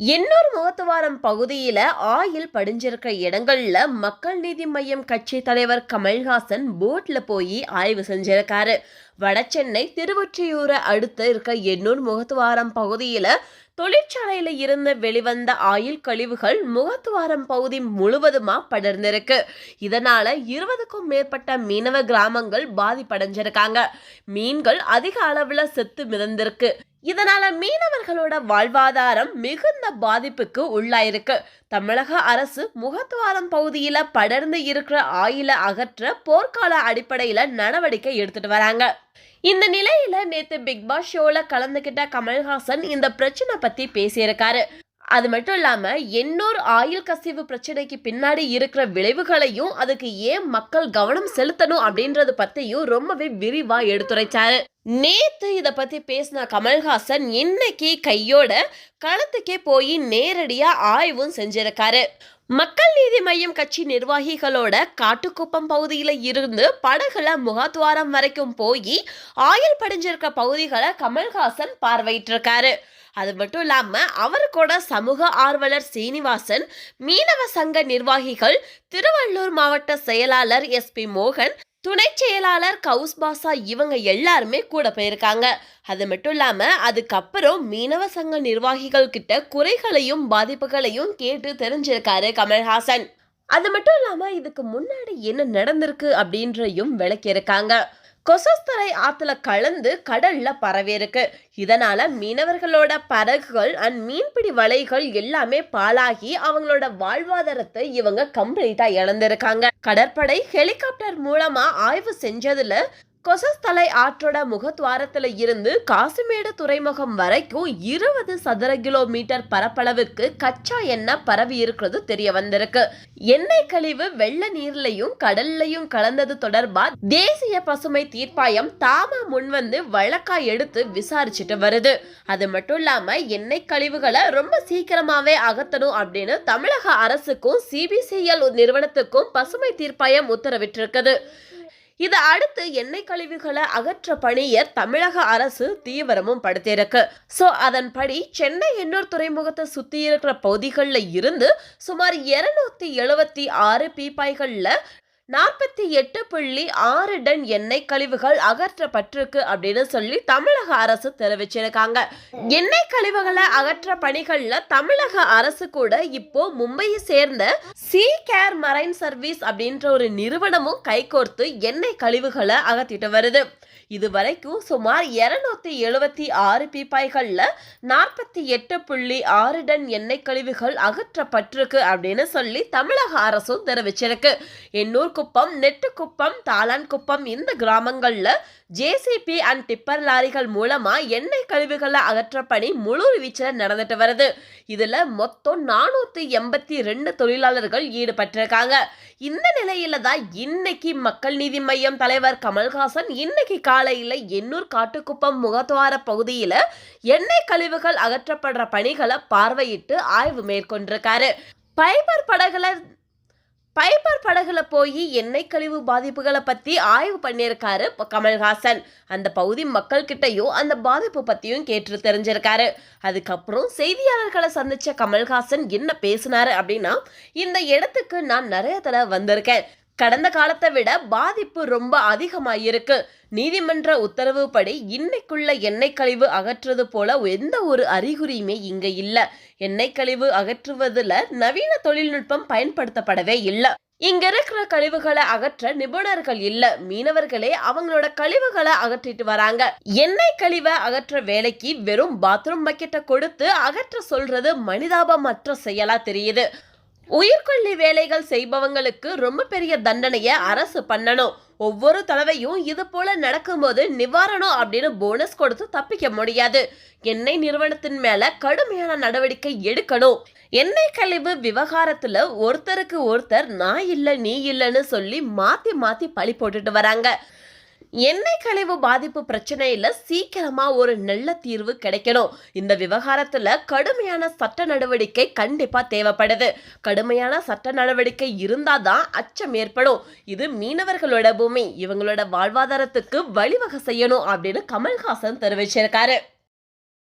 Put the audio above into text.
எண்ணூர் முகத்துவாரம் பகுதியில ஆயில் படிஞ்சிருக்க இடங்கள்ல மக்கள் நீதி மையம் கட்சி தலைவர் கமல்ஹாசன் போட்ல போய் ஆய்வு செஞ்சிருக்காரு. வடசென்னை திருவொற்றியூரை அடுத்து இருக்க எண்ணூர் முகத்துவாரம் பகுதியில தொழிற்சாலையில இருந்து வெளிவந்த ஆயில் கழிவுகள் முகத்துவாரம் பகுதி முழுவதுமா படர்ந்திருக்கு. இதனால இருபதுக்கும் மேற்பட்ட மீனவ கிராமங்கள் பாதிப்படைஞ்சிருக்காங்க. மீன்கள் அதிக அளவுல செத்து மிதந்திருக்கு. இதனால மீனவர்களோட வாழ்வாதாரம் மிகுந்த பாதிப்புக்கு உள்ளாயிருக்கு. தமிழக அரசு முகத்துவாரம் பகுதியில படர்ந்து இருக்கிற ஆயில அகற்ற போர்க்கால அடிப்படையில நடவடிக்கை எடுத்துட்டு வராங்க. இந்த நிலையில நேத்து பிக் பாஸ் ஷோல கலந்துகிட்ட கமல்ஹாசன் இந்த பிரச்சனை பத்தி பேசியிருக்காரு. அது மட்டும் இல்லாம எண்ணூர் ஆயில் கசிவு பிரச்சனைக்கு பின்னாடி இருக்கிற விளைவுகளையும் அதுக்கு ஏன் மக்கள் கவனம் செலுத்தணும் அப்படின்றது பத்தியும் ரொம்பவே விரிவா எடுத்துரைச்சாரு. நேத்து இதை பத்தி பேசின கமல்ஹாசன் இன்னைக்கு கையோட களத்துக்கே போய் நேரடியா ஆய்வும் செஞ்சிருக்காரு. மக்கள் நீதி மையம் கட்சி நிர்வாகிகளோட காட்டுக்குப்பம் பகுதியில் இருந்து படகுல முகத்துவாரம் வரைக்கும் போய் ஆயில் படிஞ்சிருக்க பகுதிகளை கமல்ஹாசன் பார்வையிட்டிருக்காரு. அது மட்டும் இல்லாம அவர் கூட சமூக ஆர்வலர் சீனிவாசன் மீனவ சங்க நிர்வாகிகள் திருவள்ளூர் மாவட்ட செயலாளர் எஸ்பி மோகன் துணை செயலாளர் கவுஸ் பாசா இவங்க எல்லாருமே கூட போயிருக்காங்க. அது மட்டும் இல்லாம அதுக்கப்புறம் மீனவ சங்க நிர்வாகிகள் கிட்ட குறைகளையும் பாதிப்புகளையும் கேட்டு தெரிஞ்சிருக்காரு கமல்ஹாசன். அது மட்டும் இல்லாம இதுக்கு முன்னாடி என்ன நடந்திருக்கு அப்படின்றையும் விளக்கியிருக்காங்க. கொசஸ்தரை ஆத்துல கலந்து கடல்ல பரவி இருக்கு. இதனால மீனவர்களோட படகுகள் அண்ட் மீன்பிடி வலைகள் எல்லாமே பாழாகி அவங்களோட வாழ்வாதாரத்தை இவங்க கம்ப்ளீட்டா இழந்திருக்காங்க. கடற்படை ஹெலிகாப்டர் மூலமா ஆய்வு செஞ்சதுல கொசஸ்தலை ஆற்றோட முகத்வாரத்தில் இருந்து காசிமேடு துறைமுகம் வரைக்கும் இருபது சதுர கிலோமீட்டர் பரப்பளவுக்கு கச்சா எண்ணெய் பரவி இருக்கிறது தெரிய வந்திருக்கு. எண்ணெய் கழிவு வெள்ள நீர்லையும் கடல்லையும் கலந்தது தொடர்பா தேசிய பசுமை தீர்ப்பாயம் தாமா முன்வந்து வழக்கா எடுத்து விசாரிச்சுட்டு வருது. அது மட்டும் இல்லாம எண்ணெய் கழிவுகளை ரொம்ப சீக்கிரமாவே அகத்தணும் அப்படின்னு தமிழக அரசுக்கும் சிபிசிஎல் நிறுவனத்துக்கும் பசுமை தீர்ப்பாயம் உத்தரவிட்டிருக்குது. இது அடுத்து எண்ணெய் கழிவுகளை அகற்ற பணியை தமிழக அரசு தீவிரமும் படுத்தியிருக்கு. ஸோ அதன்படி சென்னை எண்ணூர் துறைமுகத்தை சுற்றி இருக்கிற பகுதிகளில் இருந்து சுமார் இருநூத்தி எழுபத்தி ஆறு பீப்பாய்களில் நாற்பத்தி எட்டு புள்ளி ஆறு டன் எண்ணெய் கழிவுகள் அகற்றப்பட்டிருக்கு அப்படின்னு சொல்லி தமிழக அரசு தெரிவிச்சிருக்காங்க. எண்ணெய் கழிவுகளை அகற்ற பணிகள்ல தமிழக அரசு கூட இப்போ மும்பையை சேர்ந்த சி கேர் மரைன் சர்வீஸ் அப்படின்ற ஒரு நிறுவனமும் கைகோர்த்து எண்ணெய் கழிவுகளை அகற்றிட்டு வருது. இதுவரைக்கும் சுமார் இருநூத்தி எழுபத்தி ஆறு பீப்பாய்களில் நாற்பத்தி எட்டு புள்ளி ஆறு டன் எண்ணெய் கழிவுகள் அகற்றப்பட்டிருக்கு அப்படின்னு சொல்லி தமிழக அரசும் தெரிவிச்சிருக்கு. எண்ணூர் குப்பம் நெட்டுக்குப்பம் தாளான்குப்பம் இந்த கிராமங்களில் ஜேசிபி அண்ட் டிப்பர் லாரிகள் மூலமா எண்ணெய் கழிவுகளை அகற்ற பணி முழு வீச்சில் நடந்துட்டு வருது. இதுல மொத்தம் நானூத்தி எண்பத்தி ரெண்டு தொழிலாளர்கள் ஈடுபட்டிருக்காங்க. இந்த நிலையில தான் இன்னைக்கு மக்கள் நீதி மையம் தலைவர் கமல்ஹாசன் இன்னைக்கு காலையில் எண்ணூர் காட்டுக்குப்பம் முகத்துவார பகுதியில் எண்ணெய் கழிவுகள் அகற்றப்படுற பணிகளை பார்வையிட்டு ஆய்வு மேற்கொண்டிருக்காரு. பைபர் படகுல பைபர் படகுல போய் எண்ணெய் கழிவு பாதிப்புகளை பற்றி ஆய்வு பண்ணியிருக்காரு கமல்ஹாசன். அந்த பகுதி மக்கள்கிட்டையும் அந்த பாதிப்பு பற்றியும் கேட்டு தெரிஞ்சிருக்காரு. அதுக்கப்புறம் செய்தியாளர்களை சந்தித்த கமல்ஹாசன் என்ன பேசினாரு அப்படின்னா இந்த இடத்துக்கு நான் நிறைய தடவை வந்திருக்கேன். கடந்த காலத்தை விட பாதிப்பு ரொம்ப அதிகமாயிருக்கு. நீதிமன்ற உத்தரவுப்படி இன்னைக்குள்ள எண்ணெய் கழிவு அகற்றுறது போல எந்த ஒரு அறிகுறியுமே இங்க இல்ல. எண்ணெய் கழிவு அகற்றுவதுல நவீன தொழில்நுட்பம் பயன்படுத்தப்படவே இல்லை. இங்க இருக்கிற கழிவுகளை அகற்ற நிபுணர்கள் இல்ல. மீனவர்களே அவங்களோட கழிவுகளை அகற்றிட்டு வராங்க. எண்ணெய் கழிவை அகற்ற வேலைக்கு வெறும் பாத்ரூம் பக்கெட்டை கொடுத்து அகற்ற சொல்றது மனிதாபமற்ற செயலா தெரியுது. உயிர்கொல்லி வேலைகள் செய்பவங்களுக்கு ரொம்ப பெரிய தண்டனையை அரசு பண்ணணும். ஒவ்வொரு தடவையும் இது போல நடக்கும்போது நிவாரணம் அப்படின்னு போனஸ் கொடுத்து தப்பிக்க முடியாது. எண்ணெய் நிறுவனத்தின் மேல கடுமையான நடவடிக்கை எடுக்கணும். எண்ணெய் கழிவு விவகாரத்துல ஒருத்தருக்கு ஒருத்தர் நான் இல்ல நீ இல்லைன்னு சொல்லி மாத்தி மாத்தி பழி போட்டுட்டு வராங்க. எண்ணெய் கழிவு பாதிப்பு பிரச்சனையில சீக்கிரமா ஒரு நல்ல தீர்வு கிடைக்கணும். இந்த விவகாரத்துல கடுமையான சட்ட நடவடிக்கை கண்டிப்பா தேவைப்படுது. கடுமையான சட்ட நடவடிக்கை இருந்தாதான் அச்சம் ஏற்படும். இது மீனவர்களோட பூமி இவங்களோட வாழ்வாதாரத்துக்கு வழிவகை செய்யணும் அப்படின்னு கமல்ஹாசன் தெரிவிச்சிருக்காரு.